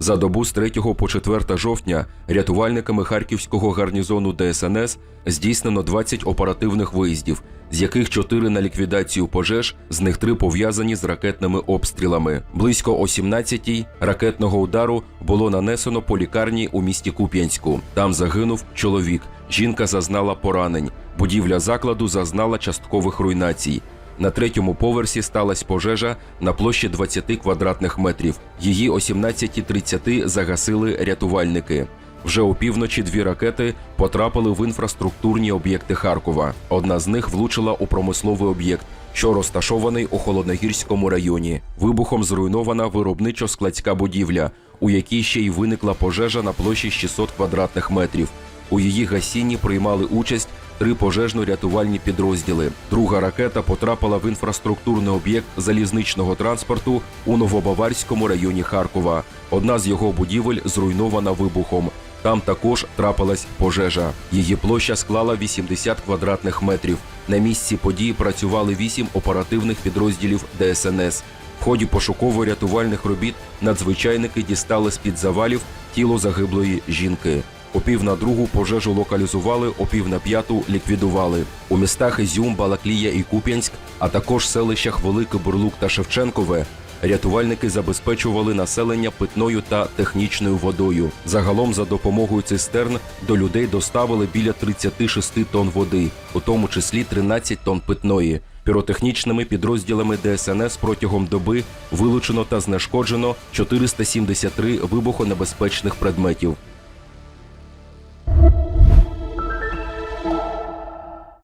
За добу з 3 по 4 жовтня рятувальниками харківського гарнізону ДСНС здійснено 20 оперативних виїздів, з яких 4 на ліквідацію пожеж, з них 3 пов'язані з ракетними обстрілами. Близько о 17-й ракетного удару було нанесено по лікарні у місті Куп'янську. Там загинув чоловік. Жінка зазнала поранень. Будівля закладу зазнала часткових руйнацій. На третьому поверсі сталася пожежа на площі 20 квадратних метрів. Її о 17.30 загасили рятувальники. Вже опівночі дві ракети потрапили в інфраструктурні об'єкти Харкова. Одна з них влучила у промисловий об'єкт, що розташований у Холодногірському районі. Вибухом зруйнована виробничо-складська будівля, у якій ще й виникла пожежа на площі 600 квадратних метрів. У її гасінні приймали участь три пожежно-рятувальні підрозділи. Друга ракета потрапила в інфраструктурний об'єкт залізничного транспорту у Новобаварському районі Харкова. Одна з його будівель зруйнована вибухом. Там також трапилась пожежа. Її площа склала 80 квадратних метрів. На місці події працювали вісім оперативних підрозділів ДСНС. В ході пошуково-рятувальних робіт надзвичайники дістали з-під завалів тіло загиблої жінки. О пів на другу пожежу локалізували, о пів на п'яту ліквідували. У містах Ізюм, Балаклія і Куп'янськ, а також селищах Великий Бурлук та Шевченкове. Рятувальники забезпечували населення питною та технічною водою. Загалом, за допомогою цистерн до людей доставили біля 36 тонн води, у тому числі 13 тонн питної. Піротехнічними підрозділами ДСНС протягом доби вилучено та знешкоджено 473 вибухонебезпечних предметів.